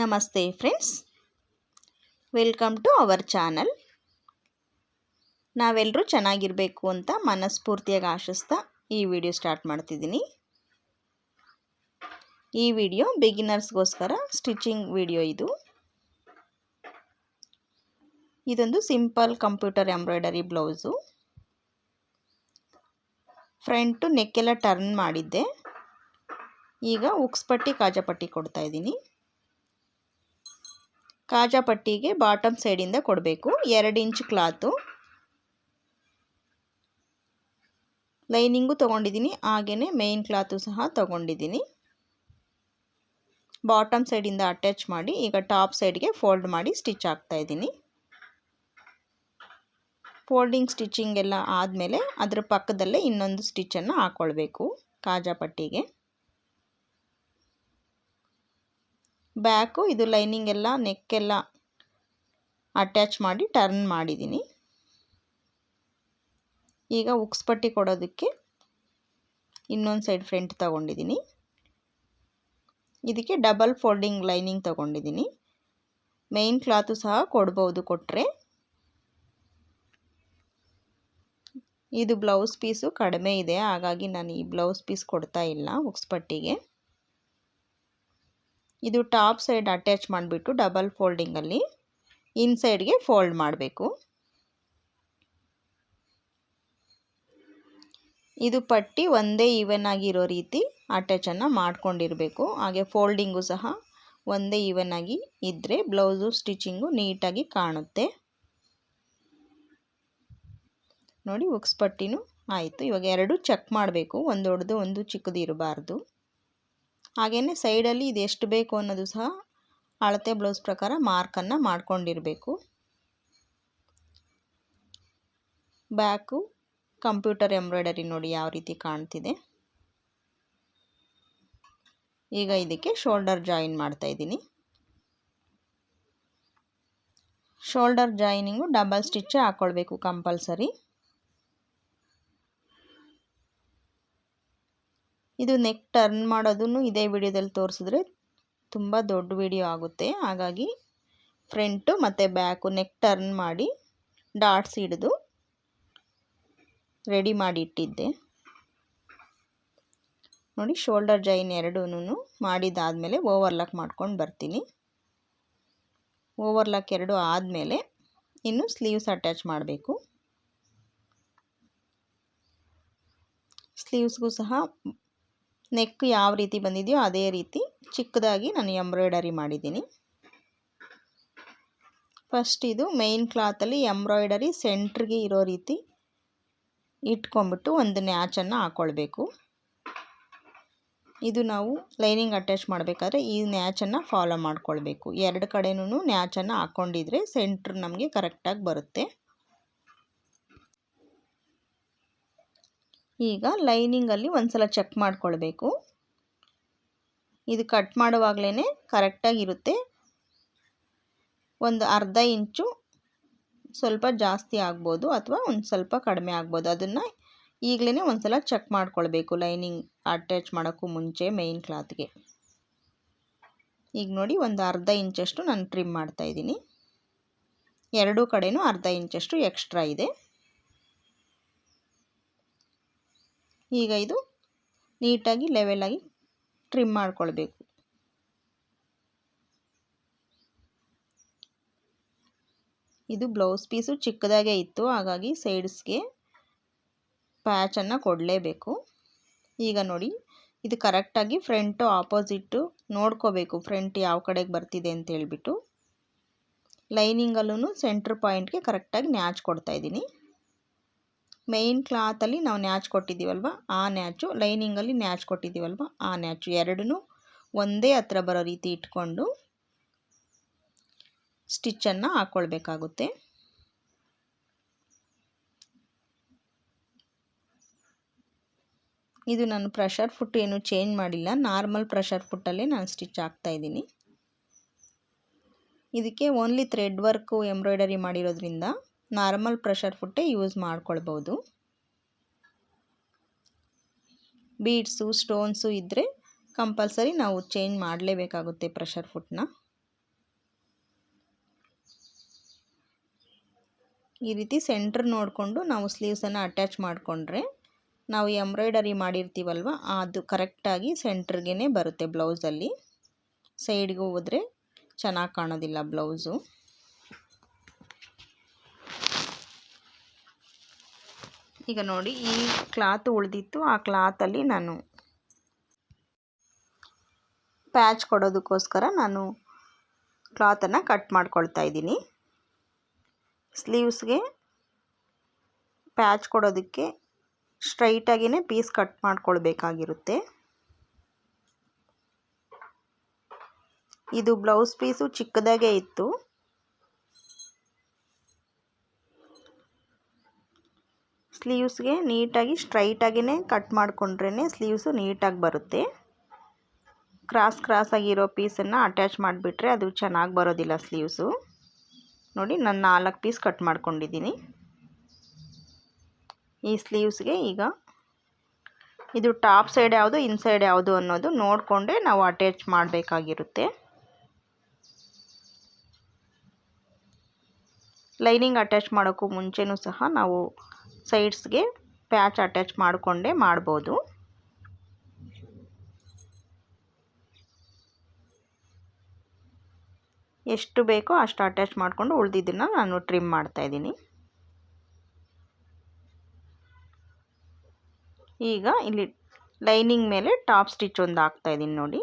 ನಮಸ್ತೆ friends. Welcome to our channel. ನಾವೆಲ್ಲರೂ ಚೆನ್ನಾಗಿರಬೇಕು ಅಂತ ಮನಸ್ಫೂರ್ತಿಯಾಗಿ ಆಶಿಸ್ತಾ ಈ ವಿಡಿಯೋ ಸ್ಟಾರ್ಟ್ ಮಾಡ್ತಿದ್ದೀನಿ. ಈ ವಿಡಿಯೋ ಬಿಗಿನರ್ಸ್ಗೋಸ್ಕರ ಸ್ಟಿಚಿಂಗ್ ವಿಡಿಯೋ ಇದು. ಇದೊಂದು simple computer embroidery blouse. Front ನೆಕ್ಕೆಲ್ಲ turn ಮಾಡಿದ್ದೆ. ಈಗ ಉಕ್ಸ್ಪಟ್ಟಿ ಕಾಜಾಪಟ್ಟಿ ಕೊಡ್ತಾ ಇದ್ದೀನಿ ಕಾಜಾಪಟ್ಟಿಗೆ ಬಾಟಮ್ ಸೈಡಿಂದ ಕೊಡಬೇಕು. ಎರಡು ಇಂಚ್ ಕ್ಲಾತು. ಲೈನಿಂಗು ತೊಗೊಂಡಿದ್ದೀನಿ. ಹಾಗೆಯೇ ಮೇಯ್ನ್ ಕ್ಲಾತು ಸಹ ತೊಗೊಂಡಿದ್ದೀನಿ. ಬಾಟಮ್ ಸೈಡಿಂದ ಅಟ್ಯಾಚ್ ಮಾಡಿ, ಈಗ ಟಾಪ್ ಸೈಡ್ಗೆ ಫೋಲ್ಡ್ ಮಾಡಿ ಸ್ಟಿಚ್ ಆಗ್ತಾ ಇದ್ದೀನಿ. ಫೋಲ್ಡಿಂಗ್ ಸ್ಟಿಚಿಂಗ್ ಎಲ್ಲ ಆದಮೇಲೆ ಅದರ ಪಕ್ಕದಲ್ಲೇ ಇನ್ನೊಂದು ಸ್ಟಿಚ್ಚನ್ನು ಹಾಕ್ಕೊಳ್ಬೇಕು ಕಾಜಾಪಟ್ಟಿಗೆ. ಬ್ಯಾಕು, ಇದು ಲೈನಿಂಗ್ ಎಲ್ಲ ನೆಕ್ಕೆಲ್ಲ ಅಟ್ಯಾಚ್ ಮಾಡಿ ಟರ್ನ್ ಮಾಡಿದ್ದೀನಿ ಈಗ ಉಕ್ಸ್ಪಟ್ಟಿ ಕೊಡೋದಕ್ಕೆ ಇನ್ನೊಂದು ಸೈಡ್ ಫ್ರಂಟ್ ತಗೊಂಡಿದ್ದೀನಿ ಇದಕ್ಕೆ ಡಬಲ್ ಫೋಲ್ಡಿಂಗ್ ಲೈನಿಂಗ್ ತಗೊಂಡಿದ್ದೀನಿ ಮೇಯ್ನ್ ಕ್ಲಾತು ಸಹ ಕೊಡ್ಬೋದು ಕೊಟ್ಟರೆ ಇದು ಬ್ಲೌಸ್ ಪೀಸು ಕಡಿಮೆ ಇದೆ, ಹಾಗಾಗಿ ನಾನು ಈ ಬ್ಲೌಸ್ ಪೀಸ್ ಕೊಡ್ತಾ ಇಲ್ಲ ಉಕ್ಸ್ಪಟ್ಟಿಗೆ ಇದು ಟಾಪ್ ಸೈಡ್ ಅಟ್ಯಾಚ್ ಮಾಡಿಬಿಟ್ಟು ಡಬಲ್ ಫೋಲ್ಡಿಂಗಲ್ಲಿ ಇನ್ಸೈಡ್ಗೆ ಫೋಲ್ಡ್ ಮಾಡಬೇಕು. ಇದು ಪಟ್ಟಿ ಒಂದೇ ಈವನ್ ಆಗಿರೋ ರೀತಿ ಅಟ್ಯಾಚನ್ನು ಮಾಡ್ಕೊಂಡಿರಬೇಕು. ಹಾಗೆ ಫೋಲ್ಡಿಂಗು ಸಹ ಒಂದೇ ಈವನ್ ಆಗಿ ಇದ್ದರೆ ಬ್ಲೌಸು, ಸ್ಟಿಚಿಂಗು ನೀಟಾಗಿ ಕಾಣುತ್ತೆ. ನೋಡಿ ಉಕ್ಸ್ ಪಟ್ಟಿನೂ ಆಯಿತು. ಇವಾಗ ಎರಡು ಚೆಕ್ ಮಾಡಬೇಕು. ಒಂದು ದೊಡ್ಡದು ಒಂದು ಚಿಕ್ಕದು ಇರಬಾರ್ದು. ಹಾಗೆಯೇ ಸೈಡಲ್ಲಿ ಇದು ಎಷ್ಟು ಬೇಕು ಅನ್ನೋದು ಸಹ ಅಳತೆ ಬ್ಲೌಸ್ ಪ್ರಕಾರ ಮಾರ್ಕನ್ನು ಮಾಡ್ಕೊಂಡಿರಬೇಕು. ಬ್ಯಾಕು, ಕಂಪ್ಯೂಟರ್ ಎಂಬ್ರಾಯ್ಡರಿ ನೋಡಿ ಯಾವ ರೀತಿ ಕಾಣ್ತಿದೆ. ಈಗ ಇದಕ್ಕೆ ಶೋಲ್ಡರ್ ಜಾಯಿನ್ ಮಾಡ್ತಾ ಇದ್ದೀನಿ. ಶೋಲ್ಡರ್ ಜಾಯಿನಿಂಗು ಡಬಲ್ ಸ್ಟಿಚ್ಚೇ ಹಾಕ್ಕೊಳ್ಬೇಕು ಕಂಪಲ್ಸರಿ. ಇದು ನೆಕ್ ಟರ್ನ್ ಮಾಡೋದನ್ನು ಇದೇ ವಿಡಿಯೋದಲ್ಲಿ ತೋರಿಸಿದ್ರೆ ತುಂಬ ದೊಡ್ಡ ವಿಡಿಯೋ ಆಗುತ್ತೆ. ಹಾಗಾಗಿ ಫ್ರಂಟು ಮತ್ತು ಬ್ಯಾಕು ನೆಕ್ ಟರ್ನ್ ಮಾಡಿ ಡಾಟ್ಸ್ ಹಿಡಿದು ರೆಡಿ ಮಾಡಿ ಇಟ್ಟಿದ್ದೆ. ನೋಡಿ ಶೋಲ್ಡರ್ ಜೈನ್ ಎರಡೂ ಮಾಡಿದಾದಮೇಲೆ ಓವರ್ಲಾಕ್ ಮಾಡ್ಕೊಂಡು ಬರ್ತೀನಿ. ಓವರ್ಲಾಕ್ ಎರಡು ಆದಮೇಲೆ ಇನ್ನು ಸ್ಲೀವ್ಸ್ ಅಟ್ಯಾಚ್ ಮಾಡಬೇಕು. ಸ್ಲೀವ್ಸ್ಗೂ ಸಹ ನೆಕ್ ಯಾವ ರೀತಿ ಬಂದಿದೆಯೋ ಅದೇ ರೀತಿ ಚಿಕ್ಕದಾಗಿ ನಾನು ಎಂಬ್ರಾಯ್ಡರಿ ಮಾಡಿದ್ದೀನಿ. ಫಸ್ಟ್ ಇದು ಮೇಯ್ನ್ ಕ್ಲಾತಲ್ಲಿ ಎಂಬ್ರಾಯ್ಡರಿ ಸೆಂಟ್ರಿಗೆ ಇರೋ ರೀತಿ ಇಟ್ಕೊಂಡ್ಬಿಟ್ಟು ಒಂದು ನ್ಯಾಚನ್ನು ಹಾಕ್ಕೊಳ್ಬೇಕು ಇದು ನಾವು ಲೈನಿಂಗ್ ಅಟ್ಯಾಚ್ ಮಾಡಬೇಕಾದ್ರೆ ಈ ನ್ಯಾಚನ್ನು ಫಾಲೋ ಮಾಡ್ಕೊಳ್ಬೇಕು. ಎರಡು ಕಡೆನೂ ನ್ಯಾಚನ್ನು ಹಾಕ್ಕೊಂಡಿದ್ರೆ ಸೆಂಟ್ರ್ ನಮಗೆ ಕರೆಕ್ಟಾಗಿ ಬರುತ್ತೆ. ಈಗ ಲೈನಿಂಗಲ್ಲಿ ಒಂದು ಸಲ ಚೆಕ್ ಮಾಡಿಕೊಳ್ಬೇಕು. ಇದು ಕಟ್ ಮಾಡುವಾಗಲೇ ಕರೆಕ್ಟಾಗಿರುತ್ತೆ. ಒಂದು ಅರ್ಧ ಇಂಚು ಸ್ವಲ್ಪ ಜಾಸ್ತಿ ಆಗ್ಬೋದು ಅಥವಾ ಒಂದು ಸ್ವಲ್ಪ ಕಡಿಮೆ ಆಗ್ಬೋದು. ಅದನ್ನು ಈಗಲೇ ಒಂದು ಸಲ ಚೆಕ್ ಮಾಡ್ಕೊಳ್ಬೇಕು ಲೈನಿಂಗ್ ಅಟ್ಯಾಚ್ ಮಾಡೋಕ್ಕೂ ಮುಂಚೆ ಮೇಯ್ನ್ ಕ್ಲಾತ್ಗೆ. ಈಗ ನೋಡಿ ಒಂದು ಅರ್ಧ ಇಂಚಷ್ಟು ನಾನು ಟ್ರಿಮ್ ಮಾಡ್ತಾಯಿದ್ದೀನಿ ಎರಡೂ ಕಡೆಯೂ ಅರ್ಧ ಇಂಚಷ್ಟು ಎಕ್ಸ್ಟ್ರಾ ಇದೆ. ಈಗ ಇದು ನೀಟಾಗಿ ಲೆವೆಲಾಗಿ ಟ್ರಿಮ್ ಮಾಡಿಕೊಳ್ಬೇಕು. ಇದು ಬ್ಲೌಸ್ ಪೀಸು ಚಿಕ್ಕದಾಗೆ ಇತ್ತು, ಹಾಗಾಗಿ ಸೈಡ್ಸ್ಗೆ ಪ್ಯಾಚನ್ನು ಕೊಡಲೇಬೇಕು. ಈಗ ನೋಡಿ, ಇದು ಕರೆಕ್ಟಾಗಿ ಫ್ರಂಟು ಆಪೋಸಿಟ್ಟು ನೋಡ್ಕೋಬೇಕು ಫ್ರಂಟ್ ಯಾವ ಕಡೆಗೆ ಬರ್ತಿದೆ ಅಂತ ಹೇಳಿಬಿಟ್ಟು. ಲೈನಿಂಗಲ್ಲೂ ಸೆಂಟ್ರ್ ಪಾಯಿಂಟ್ಗೆ ಕರೆಕ್ಟಾಗಿ ನ್ಯಾಚ್ ಕೊಡ್ತಾಯಿದ್ದೀನಿ ಮೇಯ್ನ್ ಕ್ಲಾತಲ್ಲಿ ನಾವು ನ್ಯಾಚ್ ಕೊಟ್ಟಿದ್ದೀವಲ್ವ? ಆ ನ್ಯಾಚು ಲೈನಿಂಗಲ್ಲಿ ನ್ಯಾಚ್ ಕೊಟ್ಟಿದ್ದೀವಲ್ವ? ಆ ನ್ಯಾಚು ಎರಡನ್ನೂ ಒಂದೇ ಹತ್ರ ಬರೋ ರೀತಿ ಇಟ್ಕೊಂಡು ಸ್ಟಿಚ್ಚನ್ನು ಹಾಕ್ಕೊಳ್ಬೇಕಾಗುತ್ತೆ. ಇದು ನಾನು ಪ್ರೆಷರ್ ಫುಟ್ ಏನು ಚೇಂಜ್ ಮಾಡಿಲ್ಲ. ನಾರ್ಮಲ್ ಪ್ರೆಷರ್ ಫುಟ್ಟಲ್ಲೇ ನಾನು ಸ್ಟಿಚ್ ಹಾಕ್ತಾಯಿದ್ದೀನಿ ಇದಕ್ಕೆ ಓನ್ಲಿ ಥ್ರೆಡ್ ವರ್ಕು ಎಂಬ್ರಾಯ್ಡರಿ ಮಾಡಿರೋದ್ರಿಂದ ನಾರ್ಮಲ್ ಪ್ರೆಷರ್ ಫುಡ್ಡೇ ಯೂಸ್ ಮಾಡ್ಕೊಳ್ಬೋದು. ಬೀಡ್ಸು, ಸ್ಟೋನ್ಸು ಇದ್ದರೆ ಕಂಪಲ್ಸರಿ ನಾವು ಚೇಂಜ್ ಮಾಡಲೇಬೇಕಾಗುತ್ತೆ ಪ್ರೆಷರ್ ಫುಡ್ನ ಈ ರೀತಿ ಸೆಂಟ್ರ್ ನೋಡಿಕೊಂಡು ನಾವು ಸ್ಲೀವ್ಸನ್ನು ಅಟ್ಯಾಚ್ ಮಾಡಿಕೊಂಡ್ರೆ ನಾವು ಎಂಬ್ರಾಯ್ಡರಿ ಮಾಡಿರ್ತೀವಲ್ವ, ಅದು ಕರೆಕ್ಟಾಗಿ ಸೆಂಟ್ರ್ಗೆ ಬರುತ್ತೆ ಬ್ಲೌಸಲ್ಲಿ. ಸೈಡ್ಗೆ ಹೋದರೆ ಚೆನ್ನಾಗಿ ಕಾಣೋದಿಲ್ಲ ಬ್ಲೌಸು. ಈಗ ನೋಡಿ ಈ ಕ್ಲಾತ್ ಉಳಿದಿತ್ತು. ಆ ಕ್ಲಾತಲ್ಲಿ ನಾನು ಪ್ಯಾಚ್ ಕೊಡೋದಕ್ಕೋಸ್ಕರ ನಾನು ಕ್ಲಾತನ್ನು ಕಟ್ ಮಾಡ್ಕೊಳ್ತಾ ಇದ್ದೀನಿ. ಸ್ಲೀವ್ಸ್ಗೆ ಪ್ಯಾಚ್ ಕೊಡೋದಕ್ಕೆ ಸ್ಟ್ರೈಟಾಗಿಯೇ ಪೀಸ್ ಕಟ್ ಮಾಡ್ಕೊಳ್ಬೇಕಾಗಿರುತ್ತೆ. ಇದು ಬ್ಲೌಸ್ ಪೀಸು ಚಿಕ್ಕದಾಗೇ ಇತ್ತು. ಸ್ಲೀವ್ಸ್ಗೆ ನೀಟಾಗಿ ಸ್ಟ್ರೈಟಾಗಿಯೇ ಕಟ್ ಮಾಡಿಕೊಂಡ್ರೇ ಸ್ಲೀವ್ಸು ನೀಟಾಗಿ ಬರುತ್ತೆ. ಕ್ರಾಸ್ ಕ್ರಾಸ್ ಆಗಿರೋ ಪೀಸನ್ನು ಅಟ್ಯಾಚ್ ಮಾಡಿಬಿಟ್ರೆ ಅದು ಚೆನ್ನಾಗಿ ಬರೋದಿಲ್ಲ ಸ್ಲೀವ್ಸು. ನೋಡಿ, ನಾನು ನಾಲ್ಕು ಪೀಸ್ ಕಟ್ ಮಾಡ್ಕೊಂಡಿದ್ದೀನಿ. ಈ ಸ್ಲೀವ್ಸ್ಗೆ ಈಗ ಇದು ಟಾಪ್ ಸೈಡ್ ಯಾವುದು ಇನ್ಸೈಡ್ ಯಾವುದು ಅನ್ನೋದು ನೋಡಿಕೊಂಡೇ ನಾವು ಅಟ್ಯಾಚ್ ಮಾಡಬೇಕಾಗಿರುತ್ತೆ. ಲೈನಿಂಗ್ ಅಟ್ಯಾಚ್ ಮಾಡೋಕ್ಕೂ ಮುಂಚೆನೂ ಸಹ ನಾವು ಸೈಡ್ಸ್ಗೆ ಪ್ಯಾಚ್ ಅಟ್ಯಾಚ್ ಮಾಡಿಕೊಂಡೇ ಮಾಡ್ಬೋದು. ಎಷ್ಟು ಬೇಕೋ ಅಷ್ಟು ಅಟ್ಯಾಚ್ ಮಾಡಿಕೊಂಡು ಉಳಿದಿದ್ದನ್ನು ನಾನು ಟ್ರಿಮ್ ಮಾಡ್ತಾಯಿದ್ದೀನಿ ಈಗ ಇಲ್ಲಿ ಲೈನಿಂಗ್ ಮೇಲೆ ಟಾಪ್ ಸ್ಟಿಚ್ ಒಂದು ಹಾಕ್ತಾಯಿದ್ದೀನಿ ನೋಡಿ.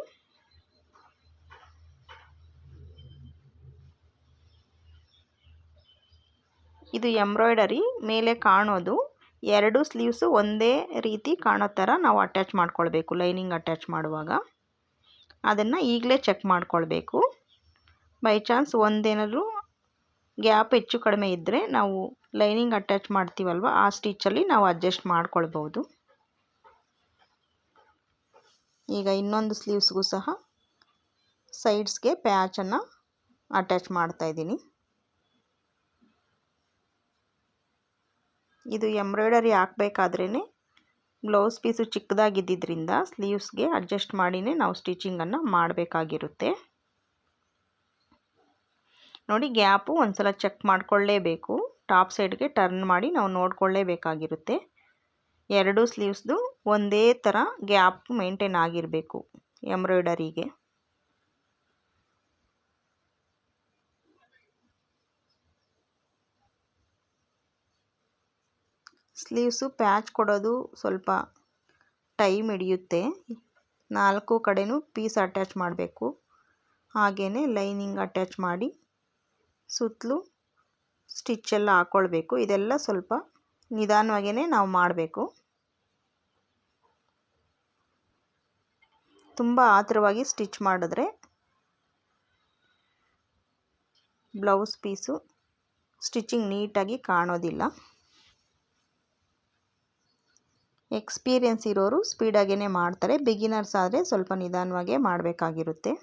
ಇದು ಎಂಬ್ರಾಯ್ಡರಿ, ಮೇಲೆ ಕಾಣೋದು. ಎರಡು ಸ್ಲೀವ್ಸು ಒಂದೇ ರೀತಿ ಕಾಣೋ ಥರ ನಾವು ಅಟ್ಯಾಚ್ ಮಾಡ್ಕೊಳ್ಬೇಕು, ಲೈನಿಂಗ್ ಅಟ್ಯಾಚ್ ಮಾಡುವಾಗ. ಅದನ್ನು ಈಗಲೇ ಚೆಕ್ ಮಾಡ್ಕೊಳ್ಬೇಕು. ಬೈ ಚಾನ್ಸ್ ಒಂದೇನಾದರೂ ಗ್ಯಾಪ್ ಹೆಚ್ಚು ಕಡಿಮೆ ಇದ್ದರೆ ನಾವು ಲೈನಿಂಗ್ ಅಟ್ಯಾಚ್ ಮಾಡ್ತೀವಲ್ವ, ಆ ಸ್ಟಿಚ್ಚಲ್ಲಿ ನಾವು ಅಡ್ಜಸ್ಟ್ ಮಾಡ್ಕೊಳ್ಬೋದು ಈಗ ಇನ್ನೊಂದು ಸ್ಲೀವ್ಸ್ಗೂ ಸಹ ಸೈಡ್ಸ್ಗೆ ಪ್ಯಾಚನ್ನು ಅಟ್ಯಾಚ್ ಮಾಡ್ತಾಯಿದ್ದೀನಿ ಇದು ಎಂಬ್ರಾಯ್ಡರಿ ಹಾಕ್ಬೇಕಾದ್ರೇ ಬ್ಲೌಸ್ ಪೀಸು ಚಿಕ್ಕದಾಗಿದ್ದರಿಂದ ಸ್ಲೀವ್ಸ್ಗೆ ಅಡ್ಜಸ್ಟ್ ಮಾಡಿಯೇ ನಾವು ಸ್ಟಿಚಿಂಗನ್ನು ಮಾಡಬೇಕಾಗಿರುತ್ತೆ. ನೋಡಿ, ಗ್ಯಾಪು ಒಂದು ಸಲ ಚೆಕ್ ಮಾಡಿಕೊಳ್ಳೇಬೇಕು. ಟಾಪ್ ಸೈಡ್ಗೆ ಟರ್ನ್ ಮಾಡಿ ನಾವು ನೋಡ್ಕೊಳ್ಳೇಬೇಕಾಗಿರುತ್ತೆ. ಎರಡು ಸ್ಲೀವ್ಸ್ದು ಒಂದೇ ಥರ ಗ್ಯಾಪ್ ಮೇಂಟೈನ್ ಆಗಿರಬೇಕು ಎಂಬ್ರಾಯ್ಡರಿಗೆ. ಸ್ಲೀವ್ಸು ಪ್ಯಾಚ್ ಕೊಡೋದು ಸ್ವಲ್ಪ ಟೈಮ್ ಹಿಡಿಯುತ್ತೆ. ನಾಲ್ಕು ಕಡೆಯೂ ಪೀಸ್ ಅಟ್ಯಾಚ್ ಮಾಡಬೇಕು. ಹಾಗೆಯೇ ಲೈನಿಂಗ್ ಅಟ್ಯಾಚ್ ಮಾಡಿ ಸುತ್ತಲೂ ಸ್ಟಿಚ್ಚೆಲ್ಲ ಹಾಕ್ಕೊಳ್ಬೇಕು ಇದೆಲ್ಲ ಸ್ವಲ್ಪ ನಿಧಾನವಾಗಿಯೇ ನಾವು ಮಾಡಬೇಕು. ತುಂಬ ಆತುರವಾಗಿ ಸ್ಟಿಚ್ ಮಾಡಿದ್ರೆ ಬ್ಲೌಸ್ ಪೀಸು ಸ್ಟಿಚಿಂಗ್ ನೀಟಾಗಿ ಕಾಣೋದಿಲ್ಲ. ಎಕ್ಸ್ಪೀರಿಯೆನ್ಸ್ ಇರೋರು ಸ್ಪೀಡಾಗೇ ಮಾಡ್ತಾರೆ. ಬಿಗಿನರ್ಸ್ ಆದರೆ ಸ್ವಲ್ಪ ನಿಧಾನವಾಗೇ ಮಾಡಬೇಕಾಗಿರುತ್ತೆ.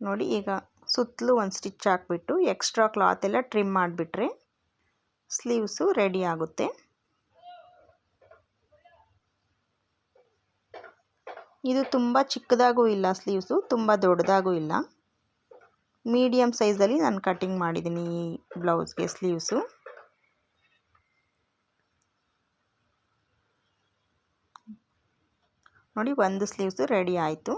ನೋಡಿ, ಈಗ ಸುತ್ತಲೂ ಒಂದು ಸ್ಟಿಚ್ ಹಾಕ್ಬಿಟ್ಟು ಎಕ್ಸ್ಟ್ರಾ ಕ್ಲಾತ್ ಎಲ್ಲ ಟ್ರಿಮ್ ಮಾಡಿಬಿಟ್ರೆ ಸ್ಲೀವ್ಸು ರೆಡಿ ಆಗುತ್ತೆ. ಇದು ತುಂಬ ಚಿಕ್ಕದಾಗೂ ಇಲ್ಲ ಸ್ಲೀವ್ಸು ತುಂಬ ದೊಡ್ಡದಾಗೂ ಇಲ್ಲ. ಮೀಡಿಯಮ್ ಸೈಜಲ್ಲಿ ನಾನು ಕಟ್ಟಿಂಗ್ ಮಾಡಿದ್ದೀನಿ ಈ ಬ್ಲೌಸ್ಗೆ ಸ್ಲೀವ್ಸು ನೋಡಿ ಒಂದು ಸ್ಲೀವ್ಸು ರೆಡಿ ಆಯಿತು.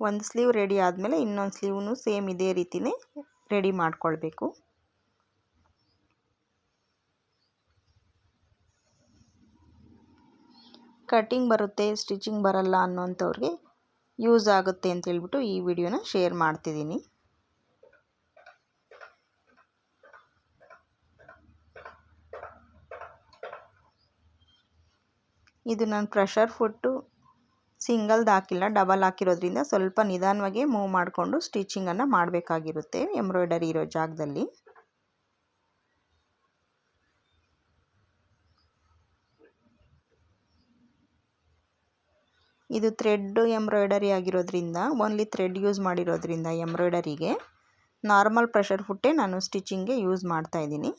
ಒಂದು ಸ್ಲೀವ್ ರೆಡಿ ಆದಮೇಲೆ ಇನ್ನೊಂದು ಸ್ಲೀವ್ನು ಸೇಮ್ ಇದೇ ರೀತಿಯೇ ರೆಡಿ ಮಾಡ್ಕೊಳ್ಬೇಕು. ಕಟ್ಟಿಂಗ್ ಬರುತ್ತೆ ಸ್ಟಿಚಿಂಗ್ ಬರಲ್ಲ ಅನ್ನೋಂಥವ್ರಿಗೆ ಯೂಸ್ ಆಗುತ್ತೆ ಅಂತ ಹೇಳ್ಬಿಟ್ಟು ಈ ವಿಡಿಯೋನ ಶೇರ್ ಮಾಡ್ತಿದ್ದೀನಿ. ಇದು ನಾನು ಪ್ರೆಷರ್ ಫುಟ್ಟು ಸಿಂಗಲ್ದು ಹಾಕಿಲ್ಲ ಡಬಲ್ ಹಾಕಿರೋದ್ರಿಂದ ಸ್ವಲ್ಪ ನಿಧಾನವಾಗಿ ಮೂವ್ ಮಾಡಿಕೊಂಡು ಸ್ಟಿಚಿಂಗನ್ನು ಮಾಡಬೇಕಾಗಿರುತ್ತೆ ಎಂಬ್ರಾಯ್ಡರಿ ಇರೋ ಜಾಗದಲ್ಲಿ. ಇದು ಥ್ರೆಡ್ ಎಂಬ್ರಾಯ್ಡರಿ ಆಗಿರೋದ್ರಿಂದ ಓನ್ಲಿ ಥ್ರೆಡ್ ಯೂಸ್ ಮಾಡಿರೋದ್ರಿಂದ ಎಂಬ್ರಾಯ್ಡರಿಗೆ ನಾರ್ಮಲ್ ಪ್ರೆಷರ್ ಫುಟ್ಟೆ ನಾನು ಸ್ಟಿಚಿಂಗ್ಗೆ ಯೂಸ್ ಮಾಡ್ತಾಯಿದ್ದೀನಿ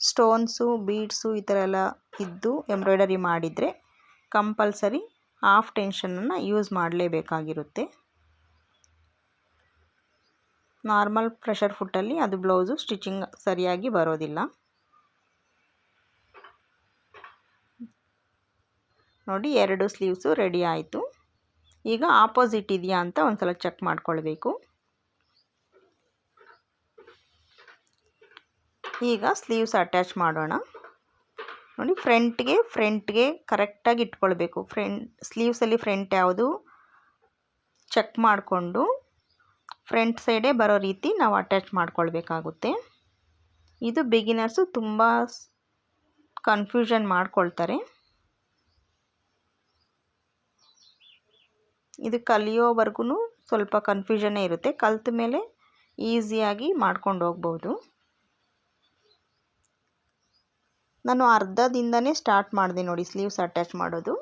ಸ್ಟೋನ್ಸು ಬೀಡ್ಸು ಈ ಥರ ಎಲ್ಲ ಇದ್ದು ಎಂಬ್ರಾಯ್ಡರಿ ಮಾಡಿದರೆ ಕಂಪಲ್ಸರಿ ಹಾಫ್ ಟೆನ್ಷನನ್ನು ಯೂಸ್ ಮಾಡಲೇಬೇಕಾಗಿರುತ್ತೆ. ನಾರ್ಮಲ್ ಪ್ರೆಷರ್ ಫುಟ್ಟಲ್ಲಿ ಅದು ಬ್ಲೌಸು ಸ್ಟಿಚಿಂಗ್ ಸರಿಯಾಗಿ ಬರೋದಿಲ್ಲ. ನೋಡಿ ಎರಡು ಸ್ಲೀವ್ಸು ರೆಡಿ ಆಯಿತು. ಈಗ ಆಪೋಸಿಟ್ ಇದೆಯಾ ಅಂತ ಒಂದು ಸಲ ಚೆಕ್ ಮಾಡ್ಕೊಳ್ಬೇಕು. ಈಗ ಸ್ಲೀವ್ಸ್ ಅಟ್ಯಾಚ್ ಮಾಡೋಣ. ನೋಡಿ ಫ್ರಂಟ್ಗೆ ಫ್ರಂಟ್ಗೆ ಕರೆಕ್ಟಾಗಿ ಇಟ್ಕೊಳ್ಬೇಕು. ಫ್ರಂಟ್ ಸ್ಲೀವ್ಸಲ್ಲಿ ಫ್ರಂಟ್ ಯಾವುದು ಚೆಕ್ ಮಾಡಿಕೊಂಡು ಫ್ರಂಟ್ ಸೈಡೇ ಬರೋ ರೀತಿ ನಾವು ಅಟ್ಯಾಚ್ ಮಾಡ್ಕೊಳ್ಬೇಕಾಗುತ್ತೆ. ಇದು ಬಿಗಿನರ್ಸು ತುಂಬ ಕನ್ಫ್ಯೂಷನ್ ಮಾಡ್ಕೊಳ್ತಾರೆ. ಇದು ಕಲಿಯೋವರೆಗೂ ಸ್ವಲ್ಪ ಕನ್ಫ್ಯೂಷನ್ನೇ ಇರುತ್ತೆ. ಕಲ್ತ ಮೇಲೆ ಈಸಿಯಾಗಿ ಮಾಡ್ಕೊಂಡು ಹೋಗ್ಬೋದು. ನಾನು ಅರ್ಧದಿಂದನೇ ಸ್ಟಾರ್ಟ್ ಮಾಡಿದೆ ನೋಡಿ ಸ್ಲೀವ್ಸ್ ಅಟ್ಯಾಚ್ ಮಾಡೋದು.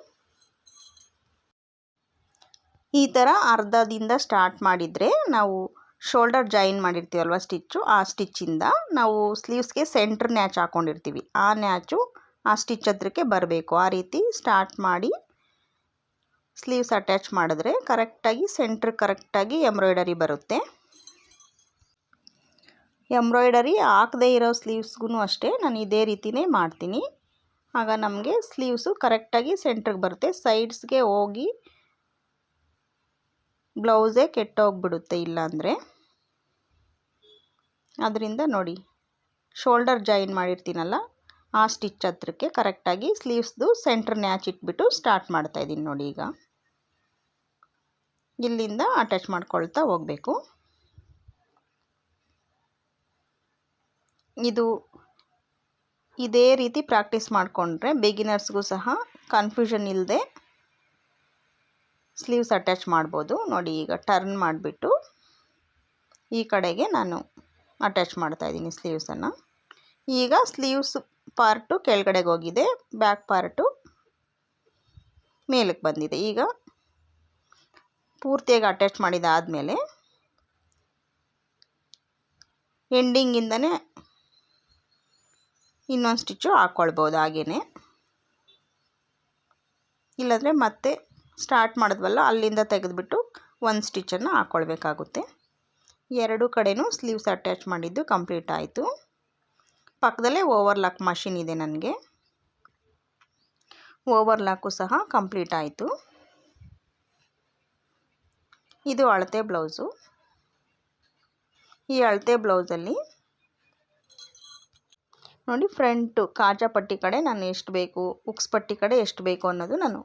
ಈ ಥರ ಅರ್ಧದಿಂದ ಸ್ಟಾರ್ಟ್ ಮಾಡಿದರೆ ನಾವು ಶೋಲ್ಡರ್ ಜಾಯಿನ್ ಮಾಡಿರ್ತೀವಲ್ವ ಸ್ಟಿಚ್ಚು ಆ ಸ್ಟಿಚ್ಚಿಂದ ನಾವು ಸ್ಲೀವ್ಸ್ಗೆ ಸೆಂಟ್ರ್ ನ್ಯಾಚ್ ಹಾಕ್ಕೊಂಡಿರ್ತೀವಿ ಆ ನ್ಯಾಚು ಆ ಸ್ಟಿಚ್ ಹತ್ರಕ್ಕೆ ಬರಬೇಕು. ಆ ರೀತಿ ಸ್ಟಾರ್ಟ್ ಮಾಡಿ ಸ್ಲೀವ್ಸ್ ಅಟ್ಯಾಚ್ ಮಾಡಿದ್ರೆ ಕರೆಕ್ಟಾಗಿ ಸೆಂಟ್ರ್ ಕರೆಕ್ಟಾಗಿ ಎಂಬ್ರಾಯ್ಡರಿ ಬರುತ್ತೆ. ಎಂಬ್ರಾಯ್ಡರಿ ಹಾಕದೇ ಇರೋ ಸ್ಲೀವ್ಸ್ಗೂ ಅಷ್ಟೇ, ನಾನು ಇದೇ ರೀತಿಯೇ ಮಾಡ್ತೀನಿ. ಆಗ ನಮಗೆ ಸ್ಲೀವ್ಸು ಕರೆಕ್ಟಾಗಿ ಸೆಂಟ್ರಿಗೆ ಬರುತ್ತೆ ಸೈಡ್ಸ್ಗೆ ಹೋಗಿ ಬ್ಲೌಸೇ ಕೆಟ್ಟೋಗ್ಬಿಡುತ್ತೆ ಇಲ್ಲಾಂದರೆ. ಅದರಿಂದ ನೋಡಿ ಶೋಲ್ಡರ್ ಜಾಯಿನ್ ಮಾಡಿರ್ತೀನಲ್ಲ ಆ ಸ್ಟಿಚ್ ಹತ್ರಕ್ಕೆ ಕರೆಕ್ಟಾಗಿ ಸ್ಲೀವ್ಸ್ದು ನ್ಯಾಚ್ ಇಟ್ಬಿಟ್ಟು ಸ್ಟಾರ್ಟ್ ಮಾಡ್ತಾಯಿದ್ದೀನಿ ನೋಡಿ ಈಗ. ಇಲ್ಲಿಂದ ಅಟ್ಯಾಚ್ ಮಾಡ್ಕೊಳ್ತಾ ಹೋಗಬೇಕು. ಇದು ಇದೇ ರೀತಿ ಪ್ರಾಕ್ಟೀಸ್ ಮಾಡಿಕೊಂಡ್ರೆ ಬಿಗಿನರ್ಸ್ಗೂ ಸಹ ಕನ್ಫ್ಯೂಷನ್ ಇಲ್ಲದೆ ಸ್ಲೀವ್ಸ್ ಅಟ್ಯಾಚ್ ಮಾಡ್ಬೋದು. ನೋಡಿ ಈಗ ಟರ್ನ್ ಮಾಡಿಬಿಟ್ಟು ಈ ಕಡೆಗೆ ನಾನು ಅಟ್ಯಾಚ್ ಮಾಡ್ತಾಯಿದ್ದೀನಿ ಸ್ಲೀವ್ಸನ್ನು ಈಗ ಸ್ಲೀವ್ಸ್ ಪಾರ್ಟು ಕೆಳಗಡೆಗೆ ಹೋಗಿದೆ, ಬ್ಯಾಕ್ ಪಾರ್ಟು ಮೇಲಕ್ಕೆ ಬಂದಿದೆ. ಈಗ ಪೂರ್ತಿಯಾಗಿ ಅಟ್ಯಾಚ್ ಮಾಡಿದಾದಮೇಲೆ ಎಂಡಿಂಗಿಂದನೇ ಇನ್ನೊಂದು ಸ್ಟಿಚ್ಚು ಹಾಕ್ಕೊಳ್ಬೋದು ಹಾಗೇ ಇಲ್ಲಾಂದರೆ ಮತ್ತೆ ಸ್ಟಾರ್ಟ್ ಮಾಡಿದ್ವಲ್ಲ, ಅಲ್ಲಿಂದ ತೆಗೆದುಬಿಟ್ಟು ಒಂದು ಸ್ಟಿಚ್ಚನ್ನು ಹಾಕ್ಕೊಳ್ಬೇಕಾಗುತ್ತೆ ಎರಡು ಕಡೆಯೂ ಸ್ಲೀವ್ಸ್ ಅಟ್ಯಾಚ್ ಮಾಡಿದ್ದು ಕಂಪ್ಲೀಟ್ ಆಯಿತು. ಪಕ್ಕದಲ್ಲೇ ಓವರ್ಲಾಕ್ ಮಷಿನ್ ಇದೆ ನನಗೆ. ಓವರ್ಲಾಕು ಸಹ ಕಂಪ್ಲೀಟ್ ಆಯಿತು. ಇದು ಅಳತೆ ಬ್ಲೌಸು. ಈ ಅಳತೆ ಬ್ಲೌಸಲ್ಲಿ ನೋಡಿ ಫ್ರಂಟು, ಕಾಜಾ ಪಟ್ಟಿ ಕಡೆ ನಾನು ಎಷ್ಟು ಬೇಕು, ಉಕ್ಸ್ ಪಟ್ಟಿ ಕಡೆ ಎಷ್ಟು ಬೇಕು ಅನ್ನೋದು ನಾನು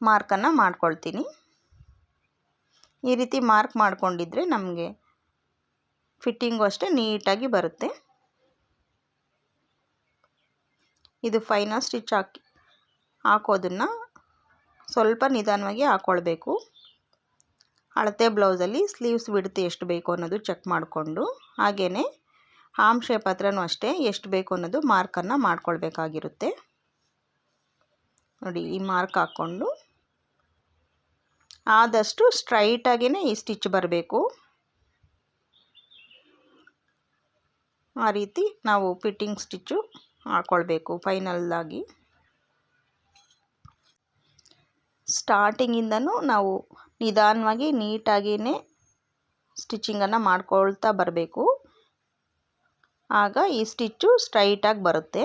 ಮಾರ್ಕನ್ನು ಮಾಡ್ಕೊಳ್ತೀನಿ. ಈ ರೀತಿ ಮಾರ್ಕ್ ಮಾಡ್ಕೊಂಡಿದ್ರೆ ನಮಗೆ ಫಿಟ್ಟಿಂಗು ಅಷ್ಟೇ ನೀಟಾಗಿ ಬರುತ್ತೆ. ಇದು ಫೈನಲ್ ಸ್ಟಿಚ್ ಹಾಕಿ, ಹಾಕೋದನ್ನು ಸ್ವಲ್ಪ ನಿಧಾನವಾಗಿ ಹಾಕ್ಕೊಳ್ಬೇಕು ಅಳತೆ ಬ್ಲೌಸಲ್ಲಿ ಸ್ಲೀವ್ಸ್ ಬಿಡ್ತು ಎಷ್ಟು ಬೇಕು ಅನ್ನೋದು ಚೆಕ್ ಮಾಡಿಕೊಂಡು ಹಾಗೆಯೇ ಆಮ್ ಶೇಪ್ ಹತ್ರನೂ ಅಷ್ಟೇ ಎಷ್ಟು ಬೇಕು ಅನ್ನೋದು ಮಾರ್ಕನ್ನು ಮಾಡ್ಕೊಳ್ಬೇಕಾಗಿರುತ್ತೆ. ನೋಡಿ, ಈ ಮಾರ್ಕ್ ಹಾಕ್ಕೊಂಡು ಆದಷ್ಟು ಸ್ಟ್ರೈಟಾಗಿಯೇ ಈ ಸ್ಟಿಚ್ ಬರಬೇಕು. ಆ ರೀತಿ ನಾವು ಫಿಟ್ಟಿಂಗ್ ಸ್ಟಿಚ್ಚು ಹಾಕ್ಕೊಳ್ಬೇಕು ಫೈನಲ್ಲಾಗಿ. ಸ್ಟಾರ್ಟಿಂಗಿಂದನೂ ನಾವು ನಿಧಾನವಾಗಿ ನೀಟಾಗಿಯೇ ಸ್ಟಿಚಿಂಗನ್ನು ಮಾಡ್ಕೊಳ್ತಾ ಬರಬೇಕು. ಆಗ ಈ ಸ್ಟಿಚ್ಚು ಸ್ಟ್ರೈಟಾಗಿ ಬರುತ್ತೆ.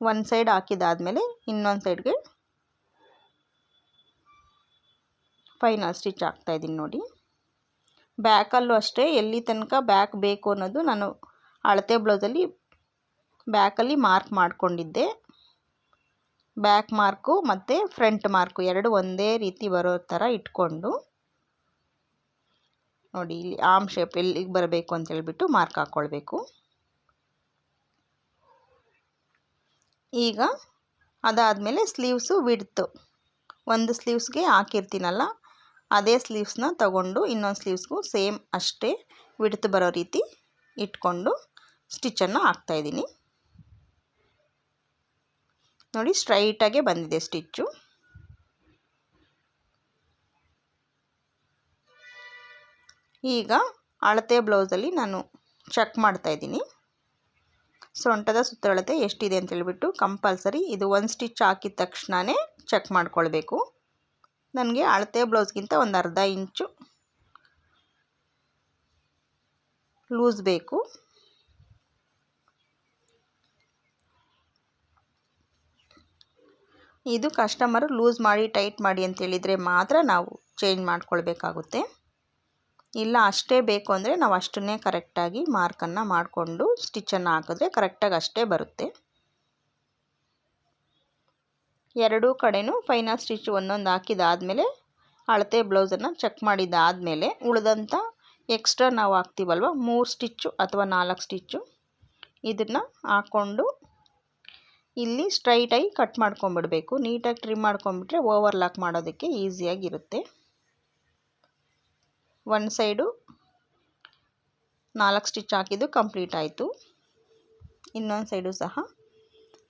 ಒಂದು ಸೈಡ್ ಹಾಕಿದಾದಮೇಲೆ ಇನ್ನೊಂದು ಸೈಡ್ಗೆ ಫೈನಲ್ ಸ್ಟಿಚ್ ಹಾಕ್ತಾಯಿದ್ದೀನಿ ನೋಡಿ. ಬ್ಯಾಕಲ್ಲೂ ಅಷ್ಟೇ ಎಲ್ಲಿ ತನಕ ಬ್ಯಾಕ್ ಬೇಕು ಅನ್ನೋದು ನಾನು ಅಳತೆ ಬ್ಲೌಸಲ್ಲಿ ಬ್ಯಾಕಲ್ಲಿ ಮಾರ್ಕ್ ಮಾಡಿಕೊಂಡಿದ್ದೆ. ಬ್ಯಾಕ್ ಮಾರ್ಕು ಮತ್ತು ಫ್ರಂಟ್ ಮಾರ್ಕು ಎರಡು ಒಂದೇ ರೀತಿ ಬರೋ ಥರ ಇಟ್ಕೊಂಡು ನೋಡಿ ಇಲ್ಲಿ ಆಮ್ ಶೇಪ್ ಎಲ್ಲಿಗೆ ಬರಬೇಕು ಅಂತ ಹೇಳ್ಬಿಟ್ಟು ಮಾರ್ಕ್ ಹಾಕ್ಕೊಳ್ಬೇಕು. ಈಗ ಅದಾದಮೇಲೆ ಸ್ಲೀವ್ಸು ಬಿಡ್ತು ಒಂದು ಸ್ಲೀವ್ಸ್ಗೆ ಹಾಕಿರ್ತೀನಲ್ಲ, ಅದೇ ಸ್ಲೀವ್ಸ್ನ ತಗೊಂಡು ಇನ್ನೊಂದು ಸ್ಲೀವ್ಸ್ಗೂ ಸೇಮ್ ಅಷ್ಟೇ ವಿಡ್ತ್ ಬರೋ ರೀತಿ ಇಟ್ಕೊಂಡು ಸ್ಟಿಚ್ಚನ್ನು ಹಾಕ್ತಾಯಿದ್ದೀನಿ ನೋಡಿ ಸ್ಟ್ರೈಟಾಗೆ ಬಂದಿದೆ ಸ್ಟಿಚ್ಚು. ಈಗ ಅಳತೆ ಬ್ಲೌಸಲ್ಲಿ ನಾನು ಚೆಕ್ ಮಾಡ್ತಾಯಿದ್ದೀನಿ ಸೊಂಟದ ಸುತ್ತಳತೆ ಎಷ್ಟಿದೆ ಅಂತ ಹೇಳ್ಬಿಟ್ಟು ಕಂಪಲ್ಸರಿ ಇದು ಒಂದು ಸ್ಟಿಚ್ ಹಾಕಿದ ತಕ್ಷಣವೇ ಚೆಕ್ ಮಾಡ್ಕೊಳ್ಬೇಕು. ನನಗೆ ಅಳತೆ ಬ್ಲೌಸ್ಗಿಂತ ಒಂದು ಅರ್ಧ ಇಂಚು ಲೂಸ್ ಬೇಕು. ಇದು ಕಸ್ಟಮರು ಲೂಸ್ ಮಾಡಿ ಟೈಟ್ ಮಾಡಿ ಅಂತೇಳಿದರೆ ಮಾತ್ರ ನಾವು ಚೇಂಜ್ ಮಾಡ್ಕೊಳ್ಬೇಕಾಗುತ್ತೆ. ಇಲ್ಲ, ಅಷ್ಟೇ ಬೇಕು ಅಂದರೆ ನಾವು ಅಷ್ಟನ್ನೇ ಕರೆಕ್ಟಾಗಿ ಮಾರ್ಕನ್ನು ಮಾಡಿಕೊಂಡು ಸ್ಟಿಚ್ಚನ್ನು ಹಾಕಿದ್ರೆ ಕರೆಕ್ಟಾಗಿ ಅಷ್ಟೇ ಬರುತ್ತೆ. ಎರಡೂ ಕಡೆಯೂ ಫೈನಲ್ ಸ್ಟಿಚ್ ಒಂದೊಂದು ಹಾಕಿದಾದಮೇಲೆ ಅಳತೆ ಬ್ಲೌಸನ್ನು ಚೆಕ್ ಮಾಡಿದ್ದಾದಮೇಲೆ ಉಳಿದಂಥ ಎಕ್ಸ್ಟ್ರಾ ನಾವು ಹಾಕ್ತೀವಲ್ವ, ಮೂರು ಸ್ಟಿಚ್ಚು ಅಥವಾ ನಾಲ್ಕು ಸ್ಟಿಚ್ಚು ಇದನ್ನು ಹಾಕ್ಕೊಂಡು ಇಲ್ಲಿ ಸ್ಟ್ರೈಟಾಗಿ ಕಟ್ ಮಾಡ್ಕೊಂಬಿಡಬೇಕು. ನೀಟಾಗಿ ಟ್ರಿಮ್ ಮಾಡ್ಕೊಂಬಿಟ್ರೆ ಓವರ್ಲಾಕ್ ಮಾಡೋದಕ್ಕೆ ಈಸಿಯಾಗಿರುತ್ತೆ. ಒನ್ ಸೈಡು ನಾಲ್ಕು ಸ್ಟಿಚ್ ಹಾಕಿದ್ದು ಕಂಪ್ಲೀಟ್ ಆಯಿತು. ಇನ್ನೊಂದು ಸೈಡು ಸಹ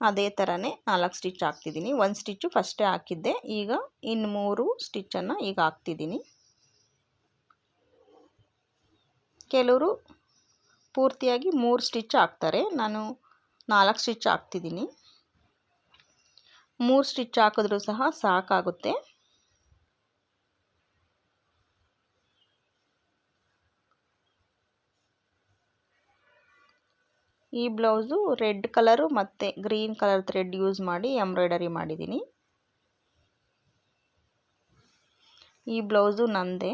ಅದೇ ಥರನೇ ನಾಲ್ಕು ಸ್ಟಿಚ್ ಹಾಕ್ತಿದ್ದೀನಿ. ಒಂದು ಸ್ಟಿಚ್ಚು ಫಸ್ಟೇ ಹಾಕಿದ್ದೆ. ಈಗ ಇನ್ನು ಮೂರು ಸ್ಟಿಚ್ಚನ್ನು ಈಗ ಹಾಕ್ತಿದ್ದೀನಿ. ಕೆಲವರು ಪೂರ್ತಿಯಾಗಿ ಮೂರು ಸ್ಟಿಚ್ ಹಾಕ್ತಾರೆ. ನಾನು ನಾಲ್ಕು ಸ್ಟಿಚ್ ಹಾಕ್ತಿದ್ದೀನಿ. ಮೂರು ಸ್ಟಿಚ್ ಹಾಕಿದ್ರೂ ಸಹ ಸಾಕಾಗುತ್ತೆ. ಈ ಬ್ಲೌಸು ರೆಡ್ ಕಲರು ಮತ್ತು ಗ್ರೀನ್ ಕಲರ್ ಥ್ರೆಡ್ ಯೂಸ್ ಮಾಡಿ ಎಂಬ್ರಾಯ್ಡರಿ ಮಾಡಿದ್ದೀನಿ. ಈ ಬ್ಲೌಸು ನಂದೇ.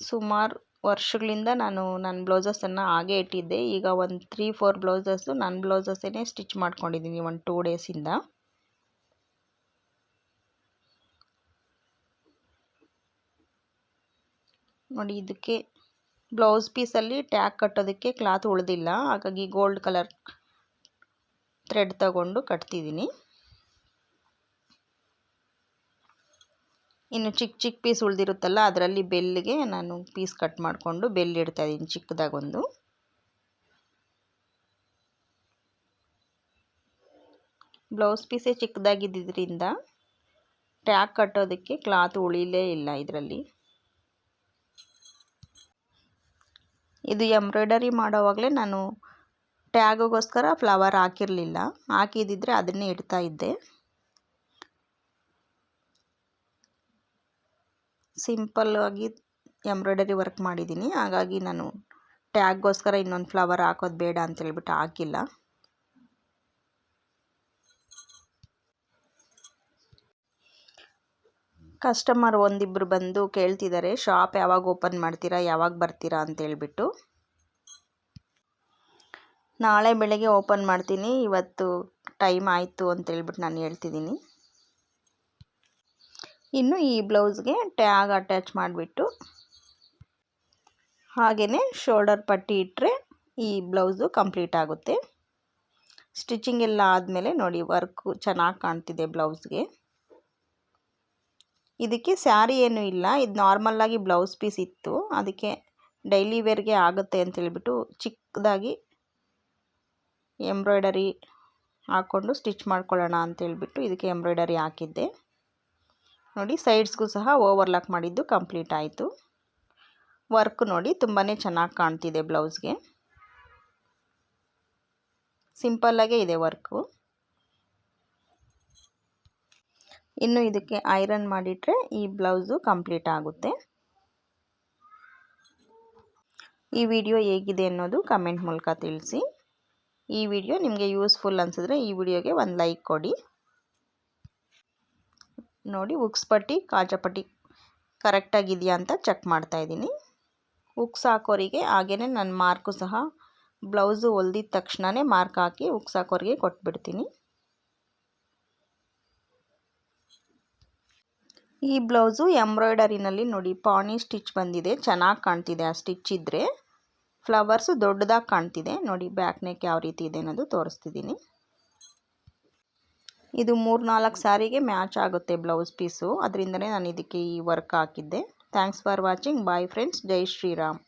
ಸುಮಾರು ವರ್ಷಗಳಿಂದ ನಾನು ನನ್ನ ಬ್ಲೌಸಸನ್ನು ಹಾಗೆ ಇಟ್ಟಿದ್ದೆ. ಈಗ ಒಂದು ತ್ರೀ ಫೋರ್ ಬ್ಲೌಸಸ್ಸು ನನ್ನ ಬ್ಲೌಸಸ್ಸೇ ಸ್ಟಿಚ್ ಮಾಡ್ಕೊಂಡಿದ್ದೀನಿ ಒಂದು ಟೂ ಡೇಸಿಂದ ನೋಡಿ, ಇದಕ್ಕೆ ಬ್ಲೌಸ್ ಪೀಸಲ್ಲಿ ಟ್ಯಾಗ್ ಕಟ್ಟೋದಕ್ಕೆ ಕ್ಲಾತ್ ಉಳಿದಿಲ್ಲ. ಹಾಗಾಗಿ ಗೋಲ್ಡ್ ಕಲರ್ ಥ್ರೆಡ್ ತಗೊಂಡು ಕಟ್ತಿದ್ದೀನಿ. ಇನ್ನು ಚಿಕ್ಕ ಚಿಕ್ಕ ಪೀಸ್ ಉಳಿದಿರುತ್ತಲ್ಲ, ಅದರಲ್ಲಿ ಬೆಲ್ಲಿಗೆ ನಾನು ಪೀಸ್ ಕಟ್ ಮಾಡಿಕೊಂಡು ಬೆಲ್ಲ ಇಡ್ತಾ ಇದ್ದೀನಿ, ಚಿಕ್ಕದಾಗೊಂದು. ಬ್ಲೌಸ್ ಪೀಸೇ ಚಿಕ್ಕದಾಗಿದ್ದರಿಂದ ಟ್ಯಾಗ್ ಕಟ್ಟೋದಕ್ಕೆ ಕ್ಲಾತ್ ಉಳಿಲೇ ಇಲ್ಲ ಇದರಲ್ಲಿ. ಇದು ಎಂಬ್ರಾಯ್ಡರಿ ಮಾಡೋವಾಗಲೇ ನಾನು ಟ್ಯಾಗಿಗೋಸ್ಕರ ಫ್ಲವರ್ ಹಾಕಿರಲಿಲ್ಲ. ಹಾಕಿದ್ದಿದ್ರೆ ಅದನ್ನೇ ಇಡ್ತಾ ಇದ್ದೆ. ಸಿಂಪಲ್ಲಾಗಿ ಎಂಬ್ರಾಯ್ಡರಿ ವರ್ಕ್ ಮಾಡಿದ್ದೀನಿ. ಹಾಗಾಗಿ ನಾನು ಟ್ಯಾಗ್ಗೋಸ್ಕರ ಇನ್ನೊಂದು ಫ್ಲವರ್ ಹಾಕೋದು ಬೇಡ ಅಂತೇಳ್ಬಿಟ್ಟು ಹಾಕಿಲ್ಲ. ಕಸ್ಟಮರ್ ಒಂದಿಬ್ಬರು ಬಂದು ಕೇಳ್ತಿದ್ದಾರೆ, ಶಾಪ್ ಯಾವಾಗ ಓಪನ್ ಮಾಡ್ತೀರಾ, ಯಾವಾಗ ಬರ್ತೀರಾ? ಅಂತೇಳ್ಬಿಟ್ಟು ನಾಳೆ ಬೆಳಗ್ಗೆ ಓಪನ್ ಮಾಡ್ತೀನಿ, ಇವತ್ತು ಟೈಮ್ ಆಯಿತು ಅಂತೇಳ್ಬಿಟ್ಟು ನಾನು ಹೇಳ್ತಿದ್ದೀನಿ. ಇನ್ನು ಈ ಬ್ಲೌಸ್ಗೆ ಟ್ಯಾಗ್ ಅಟ್ಯಾಚ್ ಮಾಡಿಬಿಟ್ಟು ಹಾಗೆಯೇ ಶೋಲ್ಡರ್ ಪಟ್ಟಿ ಇಟ್ಟರೆ ಈ ಬ್ಲೌಸು ಕಂಪ್ಲೀಟ್ ಆಗುತ್ತೆ. ಸ್ಟಿಚಿಂಗ್ ಎಲ್ಲ ಆದಮೇಲೆ ನೋಡಿ ವರ್ಕು ಚೆನ್ನಾಗಿ ಕಾಣ್ತಿದೆ ಬ್ಲೌಸ್ಗೆ. ಇದಕ್ಕೆ ಸ್ಯಾರಿ ಏನೂ ಇಲ್ಲ, ಇದು ನಾರ್ಮಲ್ಲಾಗಿ ಬ್ಲೌಸ್ ಪೀಸ್ ಇತ್ತು, ಅದಕ್ಕೆ ಡೈಲಿ ವೇರ್ಗೆ ಆಗುತ್ತೆ ಅಂತೇಳ್ಬಿಟ್ಟು ಚಿಕ್ಕದಾಗಿ ಎಂಬ್ರಾಯ್ಡರಿ ಹಾಕ್ಕೊಂಡು ಸ್ಟಿಚ್ ಮಾಡ್ಕೊಳ್ಳೋಣ ಅಂತೇಳ್ಬಿಟ್ಟು ಇದಕ್ಕೆ ಎಂಬ್ರಾಯ್ಡರಿ ಹಾಕಿದ್ದೆ. ನೋಡಿ ಸೈಡ್ಸ್ಗೂ ಸಹ ಓವರ್ಲಾಕ್ ಮಾಡಿದ್ದು ಕಂಪ್ಲೀಟ್ ಆಯಿತು. ವರ್ಕ್ ನೋಡಿ ತುಂಬಾ ಚೆನ್ನಾಗಿ ಕಾಣ್ತಿದೆ ಬ್ಲೌಸ್ಗೆ. ಸಿಂಪಲ್ಲಾಗೇ ಇದೆ ವರ್ಕು. ಇನ್ನು ಇದಕ್ಕೆ ಐರನ್ ಮಾಡಿಟ್ರೆ ಈ ಬ್ಲೌಸು ಕಂಪ್ಲೀಟ್ ಆಗುತ್ತೆ. ಈ ವಿಡಿಯೋ ಹೇಗಿದೆ ಅನ್ನೋದು ಕಮೆಂಟ್ ಮೂಲಕ ತಿಳಿಸಿ. ಈ ವಿಡಿಯೋ ನಿಮಗೆ ಯೂಸ್ಫುಲ್ ಅನಿಸಿದ್ರೆ ಈ ವಿಡಿಯೋಗೆ ಒಂದು ಲೈಕ್ ಕೊಡಿ. ನೋಡಿ, ಉಕ್ಸ್ ಪಟ್ಟಿ ಕಾಜಪಟ್ಟಿ ಕರೆಕ್ಟಾಗಿದೆಯಾ ಅಂತ ಚೆಕ್ ಮಾಡ್ತಾಯಿದ್ದೀನಿ ಉಕ್ಸ್ ಹಾಕೋರಿಗೆ ಹಾಗೇ ನನ್ನ ಮಾರ್ಕು ಸಹ ಬ್ಲೌಸು ಹೊಲ್ದಿದ ತಕ್ಷಣವೇ ಮಾರ್ಕ್ ಹಾಕಿ ಉಕ್ಸ್ ಹಾಕೋರಿಗೆ ಕೊಟ್ಬಿಡ್ತೀನಿ. ಈ ಬ್ಲೌಸು ಎಂಬ್ರಾಯ್ಡರಿನಲ್ಲಿ ನೋಡಿ ಪಾಣಿ ಸ್ಟಿಚ್ ಬಂದಿದೆ, ಚೆನ್ನಾಗಿ ಕಾಣ್ತಿದೆ ಆ ಸ್ಟಿಚ್ ಇದ್ದರೆ ಫ್ಲವರ್ಸು ದೊಡ್ಡದಾಗಿ ಕಾಣ್ತಿದೆ, ನೋಡಿ ಬ್ಯಾಕ್ ನೆಕ್ ಯಾವ ರೀತಿ ಇದೆ ಅನ್ನೋದು ತೋರಿಸ್ತಿದ್ದೀನಿ. ಇದು ಮೂರು ನಾಲ್ಕು ಸಾರಿಗೆ ಮ್ಯಾಚ್ ಆಗುತ್ತೆ ಬ್ಲೌಸ್ ಪೀಸು. ಅದರಿಂದನೇ ನಾನು ಇದಕ್ಕೆ ಈ ವರ್ಕ್ ಹಾಕಿದ್ದೆ. Thanks for watching. Bye friends. Jai Shriram.